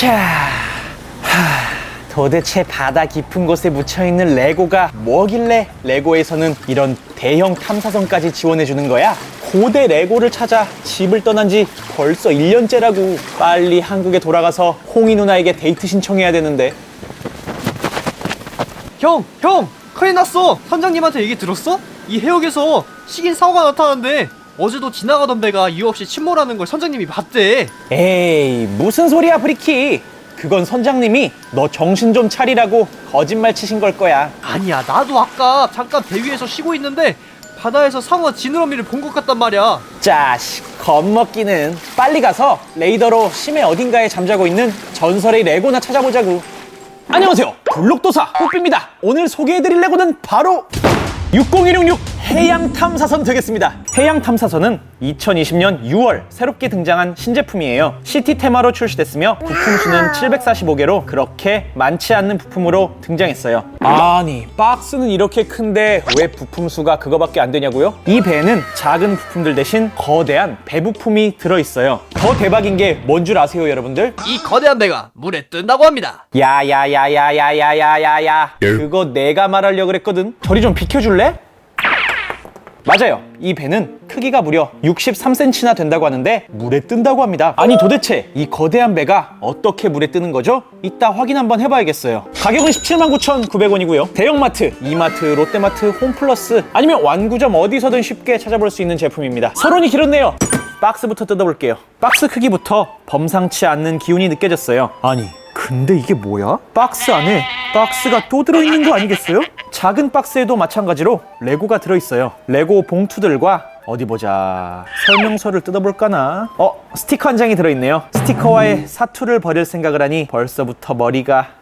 자, 하, 도대체 바다 깊은 곳에 묻혀있는 레고가 뭐길래 레고에서는 이런 대형 탐사선까지 지원해주는 거야? 고대 레고를 찾아 집을 떠난 지 벌써 1년째라고 빨리 한국에 돌아가서 홍이 누나에게 데이트 신청해야 되는데 형, 형, 큰일 났어. 선장님한테 얘기 들었어? 이 해역에서 식인 사고가 나타났는데 어제도 지나가던 배가 이유 없이 침몰하는 걸 선장님이 봤대. 에이 무슨 소리야 브리키? 그건 선장님이 너 정신 좀 차리라고 거짓말 치신 걸 거야. 아니야, 나도 아까 잠깐 배 위에서 쉬고 있는데 바다에서 상어 지느러미를 본 것 같단 말이야. 자식 겁먹기는. 빨리 가서 레이더로 심해 어딘가에 잠자고 있는 전설의 레고나 찾아보자고 안녕하세요. 블록도사 뽀삐입니다. 오늘 소개해드릴 레고는 바로 60166 해양 탐사선 되겠습니다. 해양 탐사선은 2020년 6월 새롭게 등장한 신제품이에요. 시티 테마로 출시됐으며 부품 수는 745개로 그렇게 많지 않는 부품으로 등장했어요. 아니, 박스는 이렇게 큰데 왜 부품 수가 그거밖에 안 되냐고요? 이 배에는 작은 부품들 대신 거대한 배 부품이 들어 있어요. 더 대박인 게 뭔 줄 아세요, 여러분들? 이 거대한 배가 물에 뜬다고 합니다. 야야야야야야야야야 그거 내가 말하려고 그랬거든 저리 좀 비켜줄래? 맞아요. 이 배는 크기가 무려 63cm나 된다고 하는데 물에 뜬다고 합니다. 아니 도대체 이 거대한 배가 어떻게 물에 뜨는 거죠? 이따 확인 한번 해봐야겠어요. 가격은 179,900원이고요. 대형마트, 이마트, 롯데마트, 홈플러스 아니면 완구점 어디서든 쉽게 찾아볼 수 있는 제품입니다. 서론이 길었네요. 박스부터 뜯어볼게요. 박스 크기부터 범상치 않는 기운이 느껴졌어요. 아니 근데 이게 뭐야? 박스 안에 박스가 또 들어있는 거 아니겠어요? 작은 박스에도 마찬가지로 레고가 들어있어요. 레고 봉투들과 어디 보자. 설명서를 뜯어볼까나? 어, 스티커 한 장이 들어있네요. 스티커와의 사투를 벌일 생각을 하니 벌써부터 머리가 으...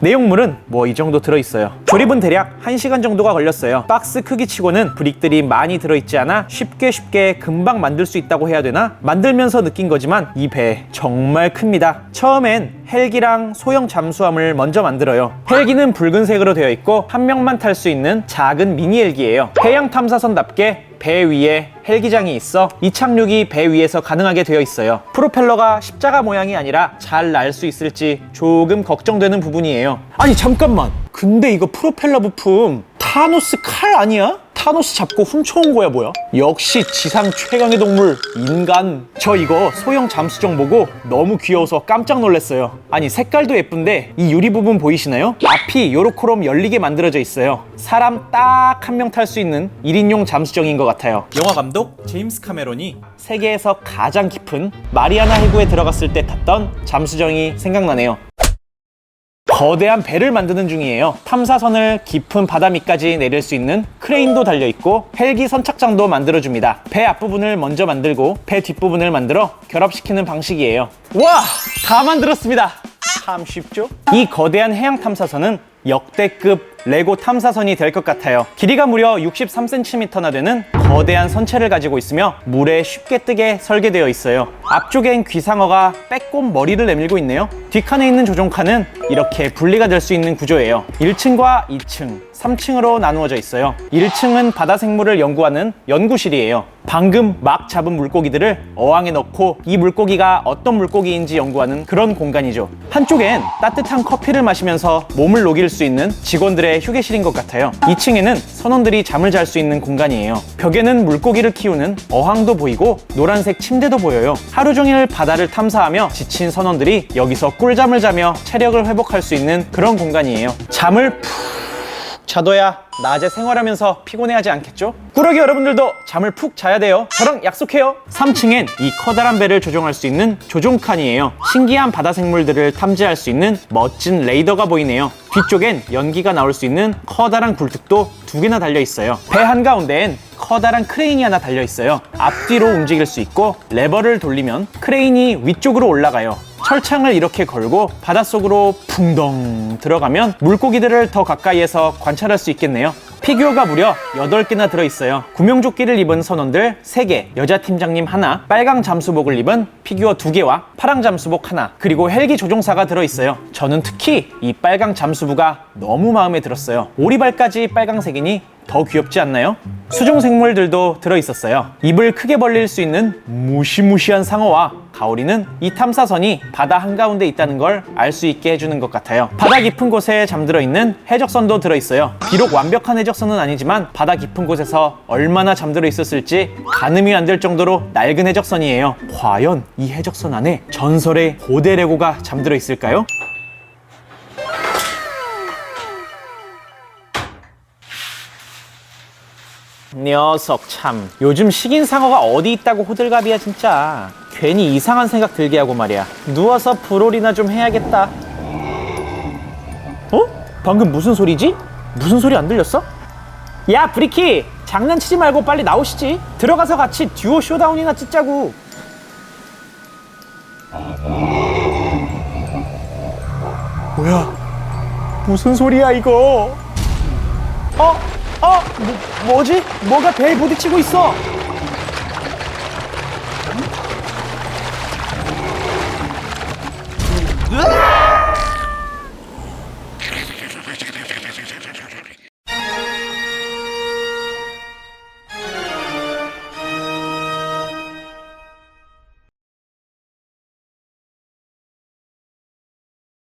내용물은 뭐 이 정도 들어있어요. 조립은 대략 1시간 정도가 걸렸어요. 박스 크기 치고는 브릭들이 많이 들어있지 않아 쉽게 쉽게 금방 만들 수 있다고 해야 되나? 만들면서 느낀 거지만 이 배 정말 큽니다. 처음엔 헬기랑 소형 잠수함을 먼저 만들어요. 헬기는 붉은색으로 되어 있고 한 명만 탈 수 있는 작은 미니 헬기예요. 해양 탐사선답게 배 위에 헬기장이 있어 이착륙이 배 위에서 가능하게 되어 있어요. 프로펠러가 십자가 모양이 아니라 잘 날 수 있을지 조금 걱정되는 부분이에요. 아니 잠깐만. 근데 이거 프로펠러 부품 타노스 칼 아니야? 타노스 잡고 훔쳐온 거야 뭐야? 역시 지상 최강의 동물 인간. 저 이거 소형 잠수정 보고 너무 귀여워서 깜짝 놀랐어요. 아니 색깔도 예쁜데 이 유리 부분 보이시나요? 앞이 요로코롬 열리게 만들어져 있어요. 사람 딱 한 명 탈 수 있는 1인용 잠수정인 것 같아요. 영화 감독 제임스 카메론이 세계에서 가장 깊은 마리아나 해구에 들어갔을 때 탔던 잠수정이 생각나네요. 거대한 배를 만드는 중이에요. 탐사선을 깊은 바다 밑까지 내릴 수 있는 크레인도 달려 있고 헬기 선착장도 만들어 줍니다. 배 앞부분을 먼저 만들고 배 뒷부분을 만들어 결합시키는 방식이에요. 와, 다 만들었습니다. 참 쉽죠? 이 거대한 해양 탐사선은 역대급 레고 탐사선이 될 것 같아요. 길이가 무려 63cm나 되는 거대한 선체를 가지고 있으며 물에 쉽게 뜨게 설계되어 있어요. 앞쪽엔 귀상어가 빼꼼 머리를 내밀고 있네요. 뒷칸에 있는 조종칸은 이렇게 분리가 될 수 있는 구조예요. 1층과 2층, 3층으로 나누어져 있어요. 1층은 바다 생물을 연구하는 연구실이에요. 방금 막 잡은 물고기들을 어항에 넣고 이 물고기가 어떤 물고기인지 연구하는 그런 공간이죠. 한쪽엔 따뜻한 커피를 마시면서 몸을 녹일 수 있는 직원들의 휴게실인 것 같아요. 2층에는 선원들이 잠을 잘 수 있는 공간이에요. 벽에는 물고기를 키우는 어항도 보이고 노란색 침대도 보여요. 하루 종일 바다를 탐사하며 지친 선원들이 여기서 꿀잠을 자며 체력을 회복할 수 있는 그런 공간이에요. 잠을 푹 자둬야 낮에 생활하면서 피곤해하지 않겠죠? 꾸러기 여러분들도 잠을 푹 자야 돼요. 저랑 약속해요. 3층엔 이 커다란 배를 조종할 수 있는 조종칸이에요. 신기한 바다 생물들을 탐지할 수 있는 멋진 레이더가 보이네요. 뒤쪽엔 연기가 나올 수 있는 커다란 굴뚝도 두 개나 달려 있어요. 배 한가운데엔 커다란 크레인이 하나 달려 있어요. 앞뒤로 움직일 수 있고 레버를 돌리면 크레인이 위쪽으로 올라가요. 철창을 이렇게 걸고 바닷속으로 붕덩 들어가면 물고기들을 더 가까이에서 관찰할 수 있겠네요. 피규어가 무려 8개나 들어있어요. 구명조끼를 입은 선원들 3개, 여자 팀장님 하나, 빨강 잠수복을 입은 피규어 2개와 파랑 잠수복 하나, 그리고 헬기 조종사가 들어있어요. 저는 특히 이 빨강 잠수부가 너무 마음에 들었어요. 오리발까지 빨강색이니 더 귀엽지 않나요? 수중 생물들도 들어있었어요. 입을 크게 벌릴 수 있는 무시무시한 상어와 가오리는 이 탐사선이 바다 한가운데 있다는 걸 알 수 있게 해주는 것 같아요. 바다 깊은 곳에 잠들어 있는 해적선도 들어있어요. 비록 완벽한 해적선은 아니지만 바다 깊은 곳에서 얼마나 잠들어 있었을지 가늠이 안 될 정도로 낡은 해적선이에요. 과연 이 해적선 안에 전설의 고대 레고가 잠들어 있을까요? 녀석 참. 요즘 식인 상어가 어디 있다고 호들갑이야 진짜. 괜히 이상한 생각 들게 하고 말이야. 누워서 브롤이나 좀 해야겠다. 어? 방금 무슨 소리지? 무슨 소리 안 들렸어? 야 브리키! 장난치지 말고 빨리 나오시지. 들어가서 같이 듀오 쇼다운이나 찍자고. 뭐야? 무슨 소리야 이거? 어? 어? 뭐, 지 뭐가 배에 부딪히고 있어? 으악!